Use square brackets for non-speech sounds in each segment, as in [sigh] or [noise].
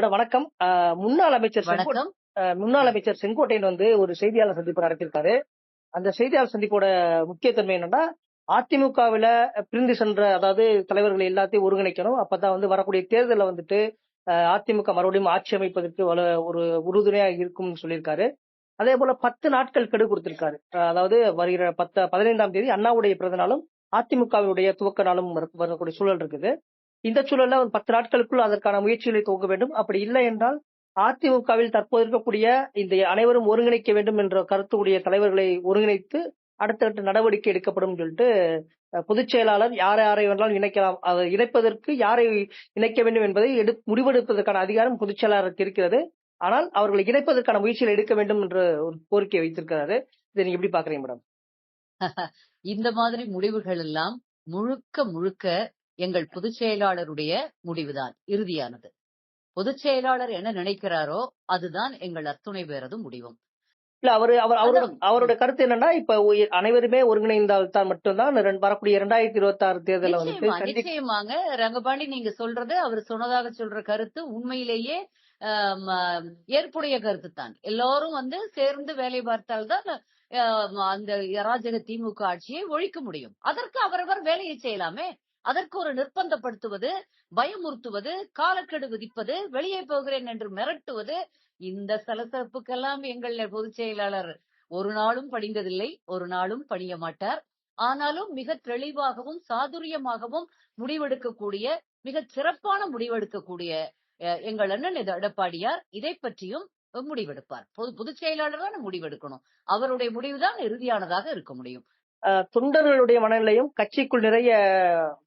Madam வணக்கம். முன்னாள் அமைச்சர் வணக்கம். முன்னாள் அமைச்சர் செங்கோட்டையன் வந்து ஒரு செய்தியாளர் சந்திப்பு நடத்தியிருக்காரு. அந்த செய்தியாளர் சந்திப்போட முக்கியத்தன்மை என்னன்னா அதிமுகவில பிரிந்து சென்ற அதாவது தலைவர்களை எல்லாத்தையும் ஒருங்கிணைக்கணும். அப்பதான் வந்து வரக்கூடிய தேர்தலில் வந்துட்டு அதிமுக மறுபடியும் ஆட்சி அமைப்பதற்கு ஒரு உறுதுணையா இருக்கும்னு சொல்லியிருக்காரு. அதே போல பத்து நாட்கள் கெடு கொடுத்திருக்காரு. அதாவது வருகிற பத்து பதினைந்தாம் தேதி அண்ணாவுடைய பிறந்த நாளும் அதிமுகவினுடைய துவக்க நாளும் வர- வரக்கூடிய சூழல் இருக்குது. இந்த சூழல்ல ஒரு பத்து நாட்களுக்குள் அதற்கான முயற்சிகளை துவங்க வேண்டும். அப்படி இல்லை என்றால் அதிமுகவில் தற்போது இருக்கக்கூடிய இந்த அனைவரும் ஒருங்கிணைக்க வேண்டும் என்ற கருத்துடைய தலைவர்களை ஒருங்கிணைத்து அடுத்தடுத்த நடவடிக்கை எடுக்கப்படும் சொல்லிட்டு பொதுச் செயலாளர் யாரை யாரை வேணாலும் இணைக்கலாம். அதை இணைப்பதற்கு யாரை இணைக்க வேண்டும் என்பதை எடு முடிவெடுப்பதற்கான அதிகாரம் பொதுச் செயலாளருக்கு இருக்கிறது. ஆனால் அவர்களை இணைப்பதற்கான முயற்சிகளை எடுக்க வேண்டும் என்ற ஒரு கோரிக்கை வைத்திருக்கிறாரு. இதை நீங்க எப்படி பாக்குறீங்க மேடம்? [laughs] இந்த மாதிரி முடிவுகள் எல்லாம் முழுக்க முழுக்க எங்கள் பொதுச் செயலாளருடைய முடிவுதான் இறுதியானது. பொதுச் செயலாளர் என்ன நினைக்கிறாரோ அதுதான் எங்கள் அத்துணை பேரது முடிவும். இல்ல அவரு அவர் அவரோட. அவரோட கருத்து என்னன்னா இப்ப அனைவருமே ஒருங்கிணைந்தால் தான் மட்டும்தான் வரக்கூடிய இரண்டாயிரத்தி இருபத்தி ஆறு தேர்தலை சந்தி நிச்சயமாங்க. ரங்கபாண்டி நீங்க சொல்றது அவர் சொன்னதாக சொல்ற கருத்து உண்மையிலேயே ஏற்புடைய கருத்து தான் எல்லாரும் வந்து சேர்ந்து வேலை பார்த்தால்தான் அந்த அராஜக திமுக ஆட்சியை ஒழிக்க முடியும். அதற்கு அவரவர் வேலையை செய்யலாமே. அதற்கு ஒரு நிர்பந்தப்படுத்துவது பயமுறுத்துவது காலக்கெடு விதிப்பது வெளியே போகிறேன் என்று மிரட்டுவது இந்த சலசலப்புக்கெல்லாம் எங்கள் பொதுச் செயலாளர் ஒரு நாளும் படிந்ததில்லை ஒரு நாளும் பணிய மாட்டார். ஆனாலும் மிக தெளிவாகவும் சாதுரியமாகவும் முடிவெடுக்கக்கூடிய மிக சிறப்பான முடிவெடுக்கக்கூடிய அஹ், எங்கள் அண்ணன் எடப்பாடியார் இதை பற்றியும் முடிவெடுப்பார். பொது பொதுச் செயலாளர் தான் முடிவெடுக்கணும். அவருடைய முடிவுதான் இறுதியானதாக இருக்க முடியும். தொண்டர்களுடைய மனநிலையும் கட்சிக்குள் நிறைய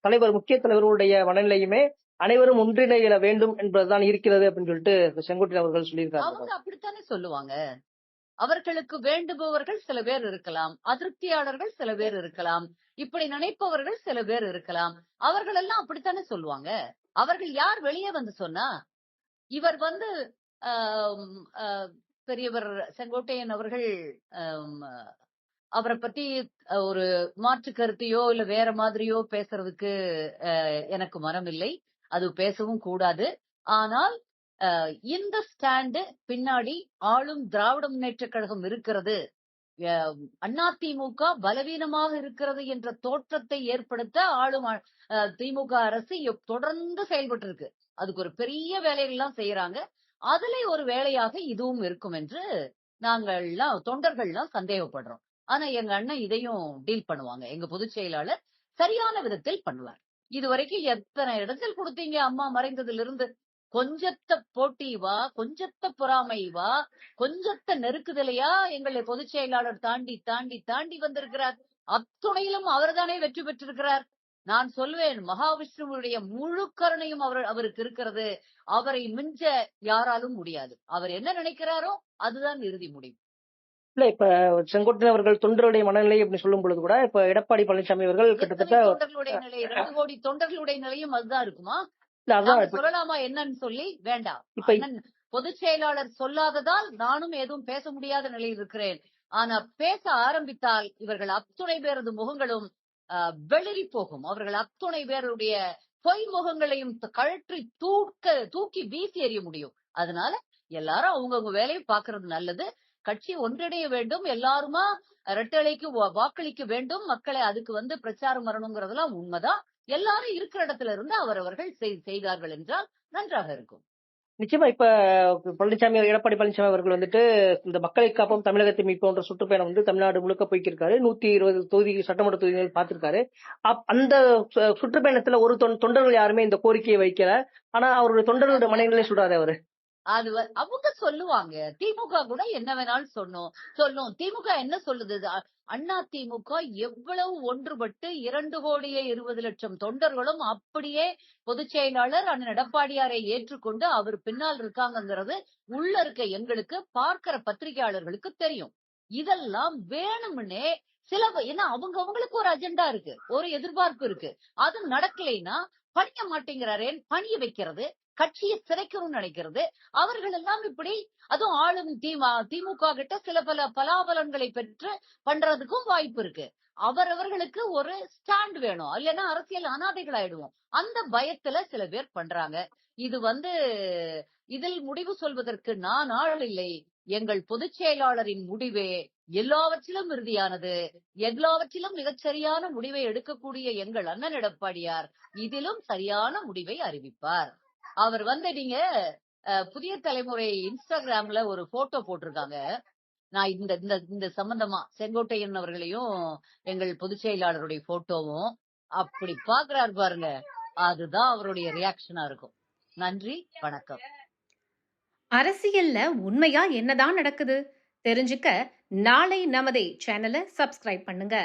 தலைவர் முக்கிய தலைவர்களுடைய மனநிலையுமே அனைவரும் ஒன்றிணைய வேண்டும் என்பதுதான் இருக்கிறது அப்படின்னு சொல்லிட்டு செங்கோட்டையன் அவர்கள் சொல்லியிருக்காங்க. அவங்க அப்படித்தானே சொல்லுவாங்க. அவர்களுக்கு வேண்டுபவர்கள் சில பேர் இருக்கலாம் அதிருப்தியாளர்கள் சில பேர் இருக்கலாம் இப்படி நினைப்பவர்கள் சில பேர் இருக்கலாம். அவர்கள் எல்லாம் அப்படித்தானே சொல்லுவாங்க. அவர்கள் யார் வெளியே வந்து சொன்னா இவர் வந்து பெரியவர் செங்கோட்டையன் அவர்கள் அவரை பத்தி ஒரு மாற்று கருத்தையோ இல்ல வேற மாதிரியோ பேசுறதுக்கு அஹ், எனக்கு மனம் இல்லை அது பேசவும் கூடாது. ஆனால் அஹ், இந்த ஸ்டாண்டு பின்னாடி ஆளும் திராவிட முன்னேற்ற கழகம் இருக்கிறது. அஹ், அதிமுக பலவீனமாக இருக்கிறது என்ற தோற்றத்தை ஏற்படுத்த ஆளும் அஹ், திமுக அரசு தொடர்ந்து செயல்பட்டு இருக்கு அதுக்கு ஒரு பெரிய வேலைகள்லாம் செய்யறாங்க. அதுல ஒரு வேலையாக இதுவும் இருக்கும் என்று நாங்கள்லாம் தொண்டர்கள்லாம் சந்தேகப்படுறோம். ஆனா எங்க அண்ணன் இதையும் டீல் பண்ணுவாங்க. எங்க பொதுச் செயலாளர் சரியான விதத்தில் பண்ணுவார். இது வரைக்கும் எத்தனை இடத்தில் கொடுத்தீங்க? அம்மா மறைந்ததுல இருந்து கொஞ்சத்த போட்டி வா கொஞ்சத்த பொறாமை வா கொஞ்சத்த நெருக்குதலையா எங்களை பொதுச் செயலாளர் தாண்டி தாண்டி தாண்டி வந்திருக்கிறார். அத்துணையிலும் அவர்தானே வெற்றி பெற்றிருக்கிறார். நான் சொல்வேன் மகாவிஷ்ணுவுடைய முழு கருணையும் அவர் அவருக்கு இருக்கிறது. அவரை மிஞ்ச யாராலும் முடியாது. அவர் என்ன நினைக்கிறாரோ அதுதான் இறுதி முடிவு. இல்ல இப்ப செங்கோட்டையன் அவர்கள் தொண்டருடைய மனநிலை அப்படின்னு சொல்லும் பொழுது கூட இப்ப எடப்பாடி பழனிசாமி அவர்கள் கிட்டத்தட்ட தொண்டர்களுடைய நிலை ரெண்டு கோடி தொண்டர்களுடைய நிலையும் அதுதான் இருக்குமா? சொல்லலாமா என்னன்னு சொல்லி? வேண்டாம். இப்ப பொதுச் செயலாளர் சொல்லாததால் நானும் எதுவும் பேச முடியாத நிலையில் இருக்கிறேன். ஆனா பேச ஆரம்பித்தால் இவர்கள் அத்துணை பேரது முகங்களும் வெளிரி போகும். அவர்கள் அத்துணை பேருடைய பொய் முகங்களையும் கழற்றி தூக்க தூக்கி வீசி எறிய முடியும். அதனால எல்லாரும் அவங்கவுங்க வேலையை பாக்குறது நல்லது. கட்சி ஒன்றிணைய வேண்டும் எல்லாருமா ரெட்டலைக்கு வா- வாக்களிக்க வேண்டும் மக்களை அதுக்கு வந்து பிரச்சாரம் வரணுங்கிறதெல்லாம் உண்மைதான். எல்லாரும் இருக்கிற இடத்துல இருந்து அவரவர்கள் செய்தார்கள் என்றால் நன்றாக இருக்கும். நிச்சயமா இப்ப பழனிசாமி எடப்பாடி பழனிசாமி அவர்கள் வந்துட்டு இந்த மக்களை காப்போம் தமிழகத்தை மீட்போன்ற சுற்றுப்பயணம் வந்து தமிழ்நாடு முழுக்க போய்க்கிருக்காரு. நூத்தி இருபது தொகுதி சட்டமன்ற தொகுதிகள் பார்த்திருக்காரு. அப்- அந்த சுற்றுப்பயணத்துல ஒரு தொண்டர்கள் யாருமே இந்த கோரிக்கையை வைக்கல. ஆனா அவருடைய தொண்டர்களுடைய மனநிலை சொல்றாரு அவரு. அது அவங்க சொல்லுவாங்க. திமுக கூட என்ன வேணாலும் சொன்னோம். சொல்லும். திமுக என்ன சொல்லுது? அண்ணா திமுக எவ்வளவு ஒன்றுபட்டு இரண்டு கோடியே இருபது லட்சம் தொண்டர்களும் அப்படியே பொதுச் செயலாளர் அண்ணன் எடப்பாடியாரை ஏற்றுக்கொண்டு அவர் பின்னால் இருக்காங்கங்கிறது உள்ள இருக்க எங்களுக்கு பார்க்கிற பத்திரிகையாளர்களுக்கு தெரியும். இதெல்லாம் வேணும்னே சில ஏன்னா அவங்க அவங்களுக்கு ஒரு அஜெண்டா இருக்கு. ஒரு எதிர்பார்ப்பு இருக்கு. அது நடக்கலைன்னா பணிய மாட்டேங்கிறாரேன் பணிய வைக்கிறது. கட்சியை சிதைக்கணும்னு நினைக்கிறது. அவர்கள் எல்லாம் இப்படி அதுவும் ஆளும் திமுக கிட்ட சில பல பலாபலன்களை பெற்று பண்றதுக்கும் வாய்ப்பு இருக்கு. அவரவர்களுக்கு ஒரு ஸ்டாண்ட் வேணும். இல்லைன்னா அரசியல் அனாதைகள் ஆயிடுவோம் அந்த பயத்துல சில பேர் பண்றாங்க. இது வந்து இதில் முடிவு சொல்வதற்கு நான் ஆள் இல்லை எங்கள் பொதுச் செயலாளரின் முடிவே எல்லாவற்றிலும் இறுதியானது. எல்லாவற்றிலும் மிகச்சரியான முடிவை எடுக்கக்கூடிய எங்கள் அண்ணன் எடப்பாடியார் இதிலும் சரியான முடிவை அறிவிப்பார். அவர் வந்து நீங்க புதிய தலைமுறை இன்ஸ்டாகிராம்ல ஒரு போட்டோ போட்டிருக்காங்க. நான் இந்த இந்த இந்த சம்பந்தமா செங்கோட்டையன் அவர்களையும் எங்கள் பொதுச் செயலாளருடைய போட்டோவும் அப்படி பாக்குறாரு பாருங்க. அதுதான் அவருடைய ரியாக்ஷனா இருக்கும். நன்றி வணக்கம். அரசியல்ல உண்மையா என்னதான் நடக்குது? தெரிஞ்சுக்க நாளை நமதே சேனலை சப்ஸ்கிரைப் பண்ணுங்க.